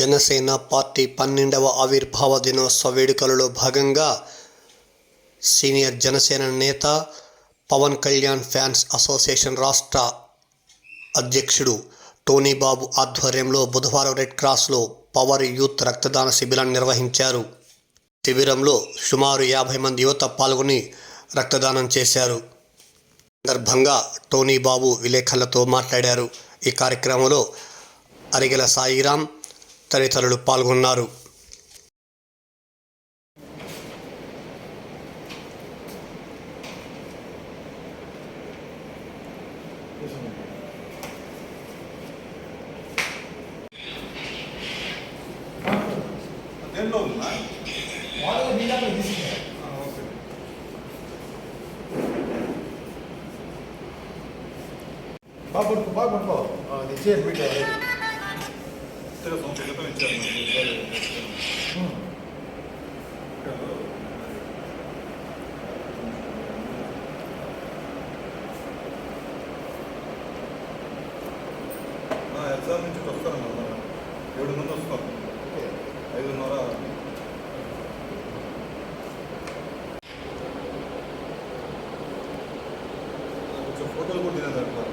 Janasena party పన్నెండవ ఆవిర్భావ దినోత్సవ వేడుకలలో భాగంగా సీనియర్ జనసేన నేత పవన్ కళ్యాణ్ ఫ్యాన్స్ అసోసియేషన్ రాష్ట్ర అధ్యక్షుడు టోనీ బాబు ఆధ్వర్యంలో బుధవారం రెడ్ క్రాస్లో పవర్ యూత్ రక్తదాన శిబిరాన్ని నిర్వహించారు. శిబిరంలో సుమారు యాభై మంది యువత పాల్గొని రక్తదానం చేశారు. సందర్భంగా టోనీ బాబు విలేకరులతో మాట్లాడారు. ఈ కార్యక్రమంలో అరిగెల సాయిరామ్ తదితరులు పాల్గొన్నారు. దేనిలో ఉందా వాళ్ళ నీళ్ళలో పెట్టారు సంవత్సరం క్రితం ఇచ్చారు ఎగ్జామ్ నుంచి వస్తాను అన్నమాట ఏడు మంది వస్తారు ఐదున్నర కొంచెం ఫోటోలు కూడా తినేది అట్లా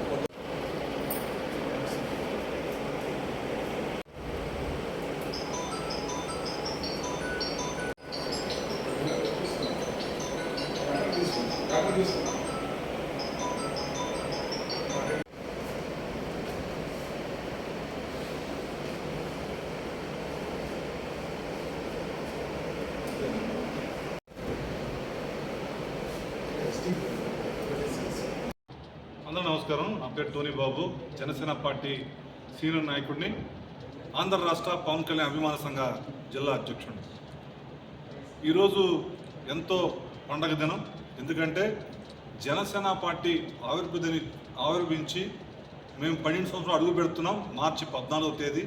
అందరూ నమస్కారం. నా పేరు Tony Babu. Janasena party senior నాయకుడిని ఆంధ్ర రాష్ట్ర పవన్ కళ్యాణ్ అభిమాన సంఘ జిల్లా అధ్యక్షుడు ఈరోజు ఎంతో పండగ దినం. ఎందుకంటే జనసేన పార్టీ ఆవిర్భుదని ఆవిర్భించి మేము పన్నెండు సంవత్సరాలు అడుగు పెడుతున్నాం మార్చి పద్నాలుగవ తేదీ.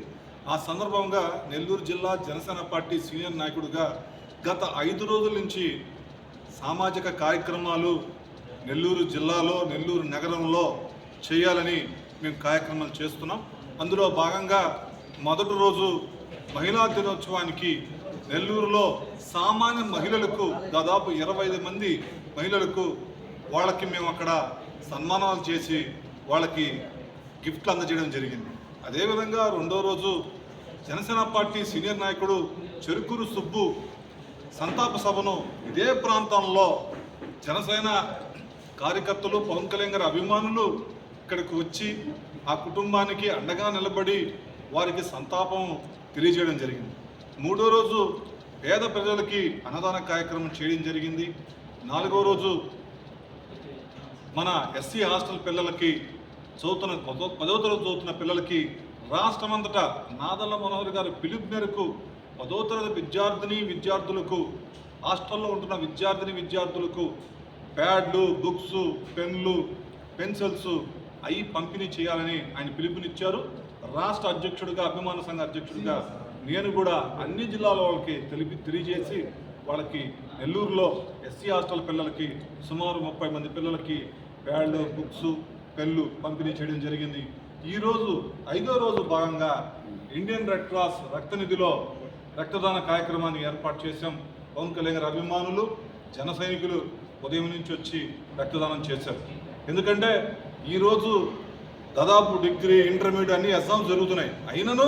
ఆ సందర్భంగా నెల్లూరు జిల్లా జనసేన పార్టీ సీనియర్ నాయకుడిగా గత ఐదు రోజుల నుంచి సామాజిక కార్యక్రమాలు నెల్లూరు జిల్లాలో నెల్లూరు నగరంలో చేయాలని మేము కార్యక్రమాలు చేస్తున్నాం. అందులో భాగంగా మొదటి రోజు మహిళా దినోత్సవానికి నెల్లూరులో సామాన్య మహిళలకు దాదాపు ఇరవై ఐదు మంది మహిళలకు వాళ్ళకి మేము అక్కడ సన్మానాలు చేసి వాళ్ళకి గిఫ్ట్లు అందజేయడం జరిగింది. అదేవిధంగా రెండో రోజు జనసేన పార్టీ సీనియర్ నాయకుడు చెరుకూరు సుబ్బు సంతాప సభను ఇదే ప్రాంతంలో జనసేన కార్యకర్తలు పవన్ కళ్యాణ్ గారి అభిమానులు ఇక్కడికి వచ్చి ఆ కుటుంబానికి అండగా నిలబడి వారికి సంతాపం తెలియజేయడం జరిగింది. మూడో రోజు పేద ప్రజలకి అన్నదాన కార్యక్రమం చేయడం జరిగింది. నాలుగో రోజు మన ఎస్సీ హాస్టల్ పిల్లలకి చదువుతున్న పదో తరగతి చదువుతున్న పిల్లలకి రాష్ట్రమంతటా నాదల్ల మనోహర్ గారి పిలుపు మేరకు పదో తరగతి విద్యార్థిని విద్యార్థులకు హాస్టల్లో ఉంటున్న విద్యార్థిని విద్యార్థులకు ప్యాడ్లు బుక్స్ పెన్లు పెన్సిల్స్ అవి పంపిణీ చేయాలని ఆయన పిలుపునిచ్చారు. రాష్ట్ర అధ్యక్షుడిగా అభిమాన సంఘ అధ్యక్షుడిగా నేను కూడా అన్ని జిల్లాల వాళ్ళకి తెలిపి తెలియజేసి వాళ్ళకి నెల్లూరులో ఎస్సీ హాస్టల్ పిల్లలకి సుమారు ముప్పై మంది పిల్లలకి ప్యాడ్లు బుక్స్ పెన్లు పంపిణీ చేయడం జరిగింది. ఈరోజు ఐదో రోజు భాగంగా ఇండియన్ రెడ్ క్రాస్ రక్త నిధిలో రక్తదాన కార్యక్రమాన్ని ఏర్పాటు చేశాం. పవన్ కళ్యాణ్ అభిమానులు జన సైనికులు ఉదయం నుంచి వచ్చి రక్తదానం చేశారు. ఎందుకంటే ఈరోజు దాదాపు డిగ్రీ ఇంటర్మీడియట్ అన్ని ఎగ్జామ్స్ జరుగుతున్నాయి. అయినను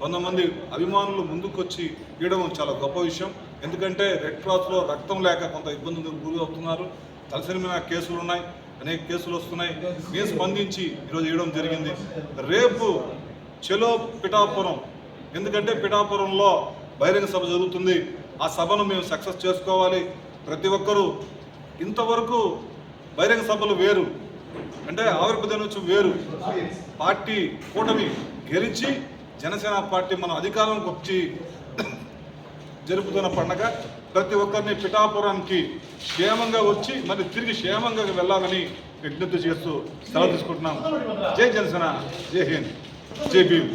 కొంతమంది అభిమానులు ముందుకొచ్చి ఇవ్వడం చాలా గొప్ప విషయం. ఎందుకంటే రెడ్ క్రాస్లో రక్తం లేక కొంత ఇబ్బందులు గురి అవుతున్నారు. తలసరి మీద కేసులు ఉన్నాయి. అనేక కేసులు వస్తున్నాయి. మేము స్పందించి ఈరోజు ఇవ్వడం జరిగింది. రేపు చెలో పిఠాపురం ఎందుకంటే పిఠాపురంలో బహిరంగ సభ జరుగుతుంది. ఆ సభను మేము సక్సెస్ చేసుకోవాలి. ప్రతి ఒక్కరూ ఇంతవరకు బహిరంగ సభలు వేరు. అంటే ఆవిర్భ దినోత్సవం వేరు. పార్టీ కూటమి గెలిచి జనసేన పార్టీ మనం అధికారంలోకి వచ్చి జరుపుతున్న పండగ ప్రతి ఒక్కరిని పిఠాపురానికి క్షేమంగా వచ్చి మరి తిరిగి క్షేమంగా వెళ్ళాలని విజ్ఞప్తి చేస్తూ సెలవు తీసుకుంటున్నాం. జై జనసేన జై హింద్ జై భీమ్.